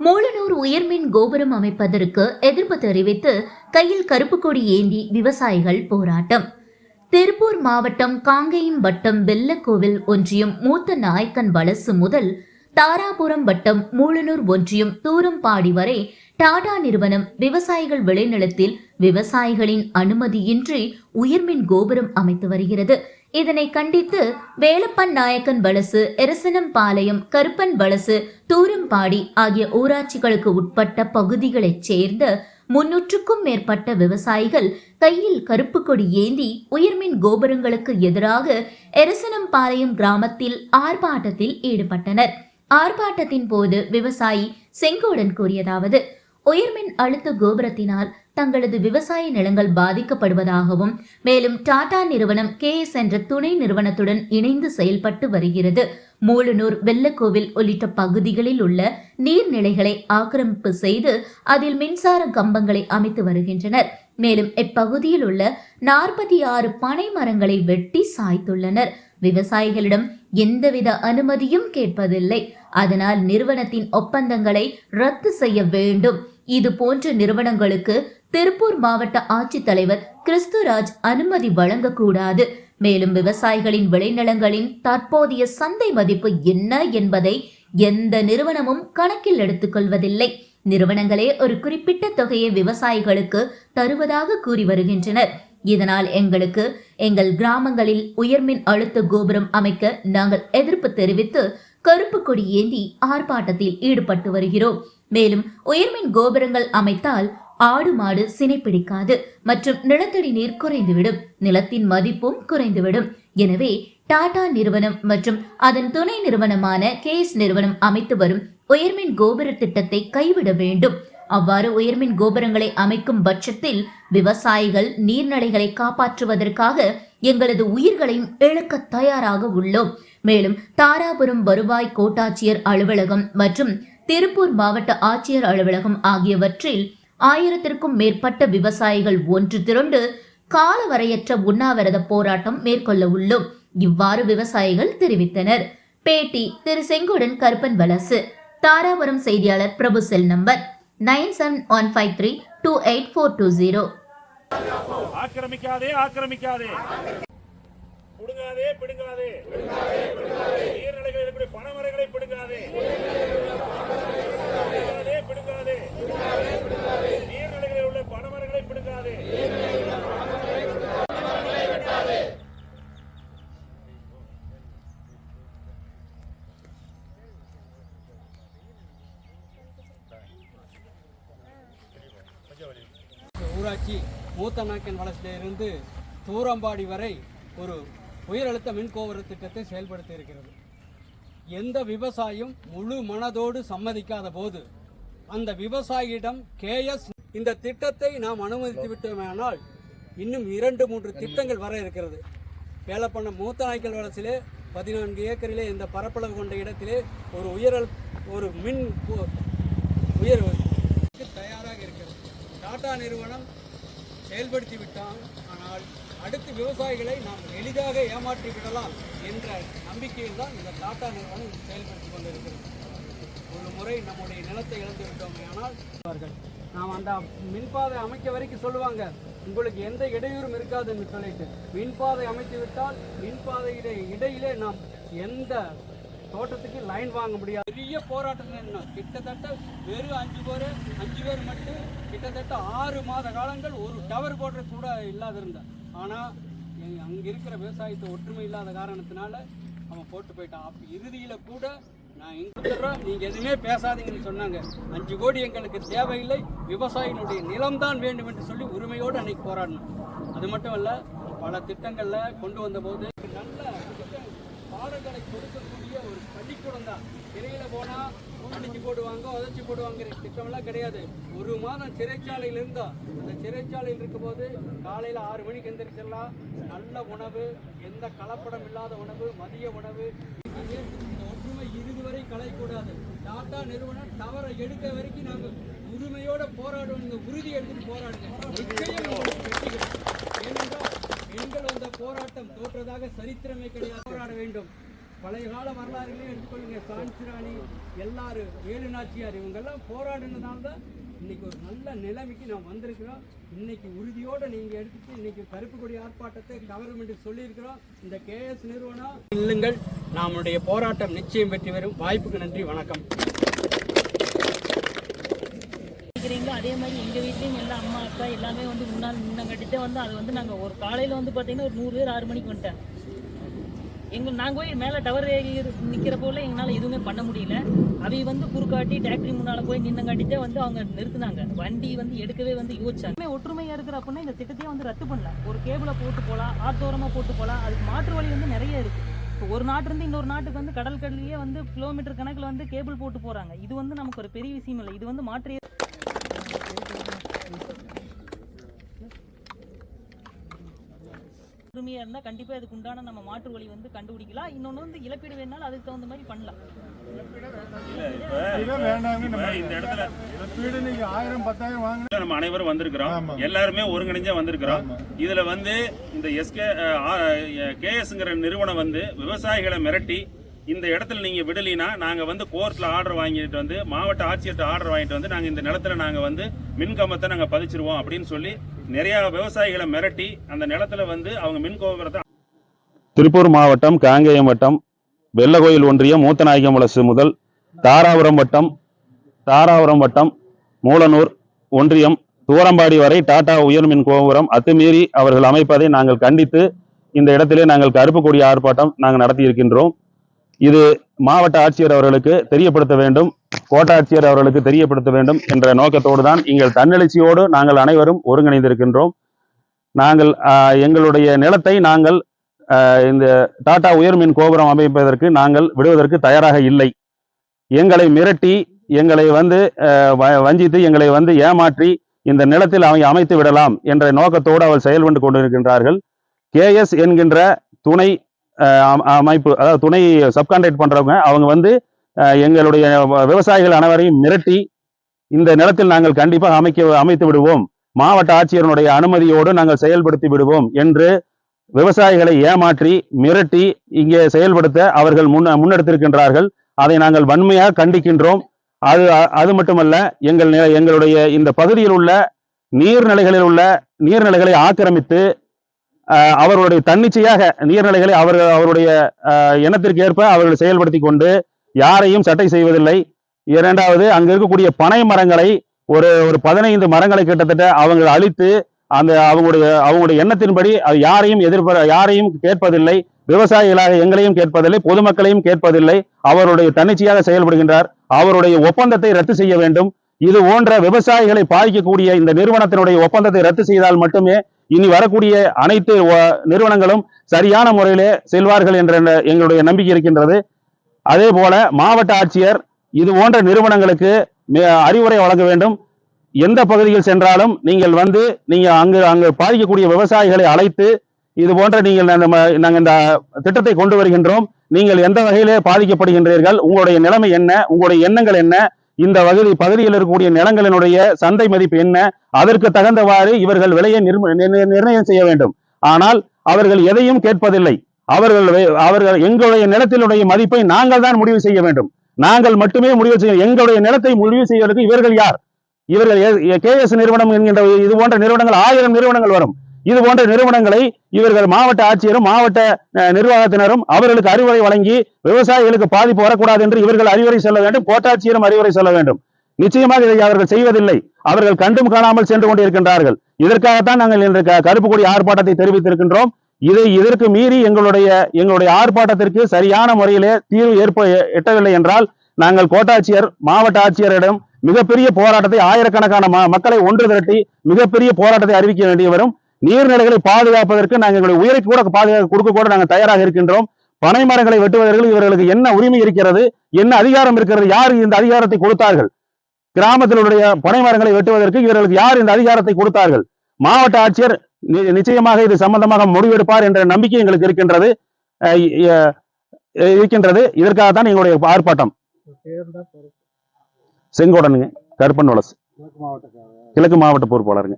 மூலனூர் உயர்மின் கோபுரம் அமைப்பதற்கு எதிர்ப்பு தெரிவித்து கையில் கருப்பு கொடி ஏந்தி விவசாயிகள் போராட்டம். திருப்பூர் மாவட்டம் காங்கேயம் வட்டம் வெள்ளக்கோவில் ஒன்றியம் மூத்த நாயக்கன் வலசு முதல் தாராபுரம் வட்டம் மூலனூர் ஒன்றியம் தூரம்பாடி வரை டாடா நிறுவனம் விவசாயிகள் விளைநிலத்தில் விவசாயிகளின் அனுமதியின்றி உயர்மின் கோபுரம் அமைத்து வருகிறது. இதனை கண்டித்து வேலப்பன் நாயக்கன் வலசு எரசனம்பாளையம் கருப்பன் வலசு தூரம்பாடி ஆகிய ஊராட்சிகளுக்கு உட்பட்ட பகுதிகளைச் சேர்ந்த முன்னூற்றுக்கும் மேற்பட்ட விவசாயிகள் கையில் கருப்பு கொடி ஏந்தி உயர்மின் கோபுரங்களுக்கு எதிராக எரசனம்பாளையம் கிராமத்தில் ஆர்ப்பாட்டத்தில் ஈடுபட்டனர். ஆர்ப்பாட்டத்தின் போது விவசாயி செங்கோடன் கூறியதாவது உயர்மின் அழுத்த கோபுரத்தினால் தங்களது விவசாய நிலங்கள் பாதிக்கப்படுவதாகவும் மேலும் டாடா நிறுவனம் கே எஸ் என்ற துணை நிறுவனத்துடன் இணைந்து செயல்பட்டு வருகிறது. மூலனூர் வெள்ளக்கோவில் உள்ளிட்ட பகுதிகளில் உள்ள நீர்நிலைகளை ஆக்கிரமிப்பு செய்து அதில் மின்சார கம்பங்களை அமைத்து வருகின்றனர். மேலும் இப்பகுதியில் உள்ள நாற்பத்தி ஆறு பனை மரங்களை வெட்டி சாய்த்துள்ளனர். விவசாயிகளிடம் எந்தவித அனுமதியும் கேட்பதில்லை. அதனால் நிறுவனத்தின் ஒப்பந்தங்களை ரத்து செய்ய வேண்டும். இது போன்ற நிறுவனங்களுக்கு திருப்பூர் மாவட்ட ஆட்சித்தலைவர் கிறிஸ்துராஜ் அனுமதி வழங்கக்கூடாது. மேலும் விவசாயிகளின் விளைநிலங்களின் தற்போதைய சந்தை மதிப்பு என்ன என்பதை எந்த நிறுவனமும் கணக்கில் எடுத்துக்கொள்வதில்லை. நிறுவனங்களே ஒரு குறிப்பிட்ட தொகையை விவசாயிகளுக்கு தருவதாக கூறி வருகின்றனர். இதனால் எங்களுக்கு எங்கள் கிராமங்களில் உயர்மின் அழுத்த கோபுரம் அமைக்க நாங்கள் எதிர்ப்பு தெரிவித்து கருப்பு கொடி ஏந்தி ஆர்ப்பாட்டத்தில் ஈடுபட்டு வருகிறோம். மேலும் உயர்மின் கோபுரங்கள் அமைத்தால் ஆடு மாடு சினை பிடிக்காது மற்றும் நிலத்தடி நீர் குறைந்துவிடும். நிலத்தின் மதிப்பும் குறைந்துவிடும். எனவே டாடா நிறுவனம் மற்றும் அதன் துணை நிறுவனமான கேஎஸ் நிறுவனம் அமைத்து வரும் உயர்மின் கோபுர திட்டத்தை கைவிட வேண்டும். அவ்வாறு உயர்மின் கோபுரங்களை அமைக்கும் பட்சத்தில் விவசாயிகள் நீர்நிலைகளை காப்பாற்றுவதற்காக எங்களது உயிர்களையும் இழக்க தயாராக உள்ளோம். மேலும் தாராபுரம் வருவாய் கோட்டாட்சியர் அலுவலகம் மற்றும் திருப்பூர் மாவட்ட ஆட்சியர் அலுவலகம் ஆகியவற்றில் ஆயிரத்திற்கும் மேற்பட்ட விவசாயிகள் ஒன்று திரண்டு காலவரையற்ற உண்ணாவிரத போராட்டம் மேற்கொள்ள உள்ளோம். இவ்வாறு விவசாயிகள் தெரிவித்தனர். பேட்டி திரு செங்குடன் கருப்பன் வலசு தாராபுரம் செய்தியாளர் Prabhu cell number nine seven one five three two eight four two zero. ஆக்கிரமிக்காதே ஆக்கிரமிக்காதே. பிடுங்காதே பிடுங்காதே நீர்நிலைகளில் இருக்கக்கூடிய பணமரங்களை பிடுங்காதே பிடுங்காதே பிடுங்காதே நீர்நிலைகளில் உள்ள பணமரங்களை பிடுங்காதே ஊராட்சி மூத்த நாயக்கன் வளர்ச்சியிலிருந்து தூரம்பாடி வரை ஒரு உயரழுத்த மின்கோபுர திட்டத்தை செயல்படுத்தி இருக்கிறது. எந்த விவசாயம் முழு மனதோடு சம்மதிக்காத போது அந்த விவசாயியிடம் கேஎஸ் இந்த திட்டத்தை நாம் அனுமதித்து விட்டோமானால் இன்னும் இரண்டு மூன்று திட்டங்கள் வர இருக்கிறது. வேலைப்பண்ண மூத்த நாய்க்கல் வளர்ச்சியிலே பதினான்கு ஏக்கரிலே இந்த பரப்பளவு கொண்ட இடத்திலே ஒரு உயரழு ஒரு மின் கோ- உயர் டாடா நிறுவனம் செயல்படுத்திவிட்டான் ஆனால் அடுத்து விவசாயிகளை நாம் எளிதாக ஏமாற்றி விடலாம் என்ற நம்பிக்கையில் தான் இந்த டாடா நிறுவனம் செயல்படுத்தி கொண்டிருக்கிறது. ஒரு முறை நம்முடைய நிலத்தை இழந்து விட்டோமே. ஆனால் அவர்கள் நாம் அந்த மின்பாதை அமைக்க வரைக்கும் சொல்லுவாங்க. உங்களுக்கு எந்த இடையூறும் இருக்காதுன்னு சொல்லிட்டு மின்பாதை அமைத்து விட்டால் மின்பாதையிட இடையிலே நாம் எந்த தோட்டத்துக்கு லைன் வாங்க முடியாது. பெரிய போராட்டம் என்ன கிட்டத்தட்ட வெறும் அஞ்சு பேர் அஞ்சு பேர் மட்டும் கிட்டத்தட்ட ஆறு மாத காலங்கள் ஒரு டவர் போடுற கூட இல்லாத இருந்தேன் ஆனால் அங்கே இருக்கிற விவசாயத்தை ஒற்றுமை இல்லாத காரணத்தினால அவன் போட்டு போயிட்டான். அப்போ இறுதியில் கூட நான் எங்க நீங்கள் எதுவுமே பேசாதீங்கன்னு சொன்னாங்க. அஞ்சு கோடி எங்களுக்கு தேவையில்லை விவசாயினுடைய நிலம்தான் வேண்டும் என்று சொல்லி உரிமையோடு அன்னைக்கு போராடணும் அது மட்டும் இல்லை பல திட்டங்களில் கொண்டு வந்த போது நல்ல பாடங்களை கொடுக்கக்கூடிய ஒரு பள்ளிக்கூடம் தான். சிறையில போனா அடிச்சு போடுவாங்க உதச்சி போடுவாங்கிற திட்டம்லாம் கிடையாது. ஒரு மாதம் சிறைச்சாலையில் இருந்தோம் அந்த சிறைச்சாலையில் இருக்கும்போது காலையில் ஆறு மணிக்கு எந்திரிச்சிடலாம். நல்ல உணவு எந்த கலப்படம் இல்லாத உணவு மதிய உணவு. இந்த ஒற்றுமை இறுதி வரை கலையக்கூடாது டாடா நிறுவனம் டவரை எடுக்க வரைக்கும் நாங்கள் உரிமையோட போராடுவோம். இந்த உறுதி எடுத்துட்டு போராடுங்க. நிச்சயம் ஏனென்றால் பெண்கள் போராட்டம் தோற்றதாக சரித்திரமே கிடையாது. போராட வேண்டும். பழைய கால வரலாறுகளையும் எடுத்துக்கொள்ளுங்க. சான்சிராணி எல்லாரும் வேலு நாச்சியார் இவங்கெல்லாம் போராடினதால தான் இன்னைக்கு ஒரு நல்ல நிலைமைக்கு நாம் வந்திருக்கிறோம். இன்னைக்கு உறுதியோடு நீங்கள் எடுத்துட்டு இன்னைக்கு கருப்பு கொடி ஆர்ப்பாட்டத்தை கவர்மெண்ட் சொல்லியிருக்கிறோம். இந்த கேஎஸ் நிறுவனம். இல்லுங்கள் நம்முடைய போராட்டம் நிச்சயம் பெற்று வரும் வாய்ப்புக்கு நன்றி. வணக்கம். நினைக்கிறீங்களோ அதே மாதிரி எங்கள் வீட்லேயும் எல்லாம் அம்மா அப்பா எல்லாமே வந்து முன்னால் முன்னங்கட்டிட்டு வந்து அது வந்து நாங்கள் ஒரு காலையில் வந்து பார்த்தீங்கன்னா ஒரு நூறு பேர் ஆறு மணிக்கு வந்துட்டேன். எங்கள் நாங்கள் போய் மேலே டவர் நிற்கிற போல எங்களால் எதுவுமே பண்ண முடியல. அவை வந்து குறுக்காட்டி டேக்டரி முன்னால் போய் நின்னங்காட்டிட்டே வந்து அவங்க நிறுத்தினாங்க. வண்டி வந்து எடுக்கவே வந்து யோசிச்சாங்க. ஒற்றுமையாக இருக்கிற அப்படின்னா இந்த திட்டத்தையே வந்து ரத்து பண்ணலாம். ஒரு கேபிளை போட்டு போகலாம் ஆத்தோரமாக போட்டு போகலாம் அதுக்கு மாற்று வழி வந்து நிறைய இருக்குது இப்போ ஒரு நாட்டிலிருந்து இன்னொரு நாட்டுக்கு வந்து கடல் கடலையே வந்து கிலோமீட்டர் கணக்கில் வந்து கேபிள் போட்டு போகிறாங்க இது வந்து நமக்கு ஒரு பெரிய விஷயம் இல்லை. இது வந்து மாற்று ஒற்றுமையாக இருந்தால் கண்டிப்பாக இதுக்கு உண்டான நம்ம மாற்று வழி வந்து கண்டுபிடிக்கலாம். இன்னொன்று வந்து இழப்பீடு வேணாலும் அதுக்கு தகுந்த மாதிரி பண்ணலாம். நம்ம இந்த இடத்துல வீடு நீங்க ஆயிரம் பத்தாயிரம் வாங்கினா நம்ம அனைவரும் வந்திருக்கிறோம். எல்லாருமே ஒருங்கிணைஞ்சா வந்திருக்கிறோம். இதுல வந்து இந்த எஸ்கே கேஎஸ்ங்கிற நிறுவனம் வந்து விவசாயிகளை மிரட்டி இந்த இடத்துல நீங்க விடலினா நாங்க வந்து கோர்ட்ல ஆர்டர் வாங்கிட்டு வந்து மாவட்ட ஆட்சியர்கிட்ட ஆர்டர் வாங்கிட்டு வந்து நாங்க இந்த நிலத்துல நாங்க வந்து மின் கம்பத்தை நாங்க பதிச்சிருவோம் அப்படின்னு சொல்லி நிறைய விவசாயிகளை மிரட்டி அந்த நிலத்துல வந்து அவங்க மின் கோபுரத்தை திருப்பூர் மாவட்டம் காங்கேயம் வட்டம் வெள்ளகோயில் ஒன்றியம் மூத்தநாயகம் வளசு முதல் தாராபுரம் வட்டம் தாராபுரம் வட்டம் மூலனூர் ஒன்றியம் தூரம்பாடி வரை டாடா உயர்மின் கோபுரம் அத்துமீறி அவர்கள் அமைப்பதை நாங்கள் கண்டித்து இந்த இடத்திலே நாங்கள் கருப்பு கொடி ஆர்ப்பாட்டம் நாங்கள் நடத்தி இருக்கின்றோம் இது மாவட்ட ஆட்சியர் அவர்களுக்கு தெரியப்படுத்த வேண்டும். கோட்டாட்சியர் அவர்களுக்கு தெரியப்படுத்த வேண்டும் என்ற நோக்கத்தோடு தான் எங்கள் தன்னெழுச்சியோடு நாங்கள் அனைவரும் ஒருங்கிணைந்திருக்கின்றோம். நாங்கள் எங்களுடைய நிலத்தை நாங்கள் இந்த டாடா உயர்மின் கோபுரம் அமைப்பதற்கு நாங்கள் விடுவதற்கு தயாராக இல்லை. எங்களை மிரட்டி எங்களை வந்து வ- வஞ்சித்து எங்களை வந்து ஏமாற்றி இந்த நிலத்தில் அவை அமைத்து விடலாம் என்ற நோக்கத்தோடு அவள் செயல்பட்டு கொண்டிருக்கின்றார்கள். கேஎஸ் என்கின்ற துணை அமைப்பு அதாவது துணை சப்கான்ட்ராக்ட் பண்ணுறவங்க அவங்க வந்து எங்களுடைய விவசாயிகள் அனைவரையும் மிரட்டி இந்த நிலத்தில் நாங்கள் கண்டிப்பாக அமைக்க அமைத்து விடுவோம். மாவட்ட ஆட்சியரனுடைய அனுமதியோடு நாங்கள் செயல்படுத்தி விடுவோம் என்று விவசாயிகளை ஏமாற்றி மிரட்டி இங்கே செயல்படுத்த அவர்கள் முன் முன்னெடுத்திருக்கின்றார்கள். அதை நாங்கள் வன்மையாக கண்டிக்கின்றோம். அது அது மட்டுமல்ல எங்கள் எங்களுடைய இந்த பகுதியில் உள்ள நீர்நிலைகளில் உள்ள நீர்நிலைகளை ஆக்கிரமித்து அவர்களுடைய தன்னிச்சையாக நீர்நிலைகளை அவர்கள் அவருடைய இனத்திற்கு ஏற்ப அவர்கள் செயல்படுத்தி கொண்டு யாரையும் சட்டை செய்வதில்லை. இரண்டாவது அங்கே இருக்கக்கூடிய பனை மரங்களை ஒரு ஒரு பதினைந்து மரங்களை கிட்டத்தட்ட அவங்க அழித்து அந்த அவங்களுடைய அவங்களுடைய எண்ணத்தின்படி அது யாரையும் எதிர்பார யாரையும் கேட்பதில்லை. விவசாயிகளாக எங்களையும் கேட்பதில்லை பொதுமக்களையும் கேட்பதில்லை. அவருடைய தன்னிச்சையாக செயல்படுகின்றார். அவருடைய ஒப்பந்தத்தை ரத்து செய்ய வேண்டும். இது போன்ற விவசாயிகளை பாதிக்கக்கூடிய இந்த நிறுவனத்தினுடைய ஒப்பந்தத்தை ரத்து செய்தால் மட்டுமே இனி வரக்கூடிய அனைத்து நிறுவனங்களும் சரியான முறையிலே செல்வார்கள் என்ற எங்களுடைய நம்பிக்கை இருக்கின்றது. அதே போல மாவட்ட ஆட்சியர் இது போன்ற நிறுவனங்களுக்கு அறிவுரை வழங்க வேண்டும். எந்த பகுதியில் சென்றாலும் நீங்கள் வந்து நீங்கள் அங்கு அங்கு பாதிக்கக்கூடிய விவசாயிகளை அழைத்து இது போன்ற நீங்கள் அந்த நாங்கள் இந்த திட்டத்தை கொண்டு வருகின்றோம். நீங்கள் எந்த வகையிலே பாதிக்கப்படுகின்றீர்கள் உங்களுடைய நிலைமை என்ன உங்களுடைய எண்ணங்கள் என்ன இந்த வகுதி பகுதியில் இருக்கக்கூடிய நிலங்களினுடைய சந்தை மதிப்பு என்ன அதற்கு தகுந்தவாறு இவர்கள் விலையை நிர்ணயம் செய்ய வேண்டும். ஆனால் அவர்கள் எதையும் கேட்பதில்லை. அவர்கள் அவர்கள் எங்களுடைய நிலத்தினுடைய மதிப்பை நாங்கள் தான் முடிவு செய்ய வேண்டும். நாங்கள் மட்டுமே முடிவு செய்ய எங்களுடைய நிலத்தை முடிவு செய்வதற்கு இவர்கள் யார்? இவர்கள் கேஎஸ் நிறுவனம் என்கின்ற இது போன்ற நிறுவனங்கள் ஆயிரம் நிறுவனங்கள் வரும். இது போன்ற நிறுவனங்களை இவர்கள் மாவட்ட ஆட்சியரும் மாவட்ட நிர்வாகத்தினரும் அவர்களுக்கு அறிவுரை வழங்கி விவசாயிகளுக்கு பாதிப்பு வரக்கூடாது என்று இவர்கள் அறிவுரை சொல்ல வேண்டும் கோட்டாட்சியரும் அறிவுரை சொல்ல வேண்டும். நிச்சயமாக இதை அவர்கள் செய்வதில்லை. அவர்கள் கண்டும் காணாமல் சென்று கொண்டிருக்கின்றார்கள். இதற்காகத்தான் நாங்கள் இன்று க- கருப்பு கொடி ஆர்ப்பாட்டத்தை தெரிவித்திருக்கின்றோம். இதை இதற்கு மீறி எங்களுடைய எங்களுடைய ஆர்ப்பாட்டத்திற்கு சரியான முறையிலே தீர்வு ஏற்ப எட்டவில்லை என்றால் நாங்கள் கோட்டாட்சியர் மாவட்ட ஆட்சியரிடம் மிகப்பெரிய போராட்டத்தை ஆயிரக்கணக்கான மக்களை ஒன்று திரட்டி மிகப்பெரிய போராட்டத்தை அறிவிக்க வேண்டிய வரும். நீர்நிலைகளை பாதுகாப்பதற்கு நாங்கள் எங்களுடைய உயிரை கூட பாதுகாக்க கொடுக்க கூட நாங்கள் தயாராக இருக்கின்றோம். பனை மரங்களை வெட்டுவதற்கு இவர்களுக்கு என்ன உரிமை இருக்கிறது? என்ன அதிகாரம் இருக்கிறது? யார் இந்த அதிகாரத்தை கொடுத்தார்கள்? கிராமத்தினுடைய பனை மரங்களை வெட்டுவதற்கு இவர்களுக்கு யார் இந்த அதிகாரத்தை கொடுத்தார்கள்? மாவட்ட ஆட்சியர் நிச்சயமாக இது சம்பந்தமாக முடிவெடுப்பார் என்ற நம்பிக்கை எங்களுக்கு இருக்கின்றது. இருக்கின்றது. இதற்காகத்தான் எங்களுடைய ஆர்ப்பாட்டம். செங்கோடனுங்க கருப்பன் மாவட்டக்காரர் கிழக்கு மாவட்ட பொறுப்பாளருங்க.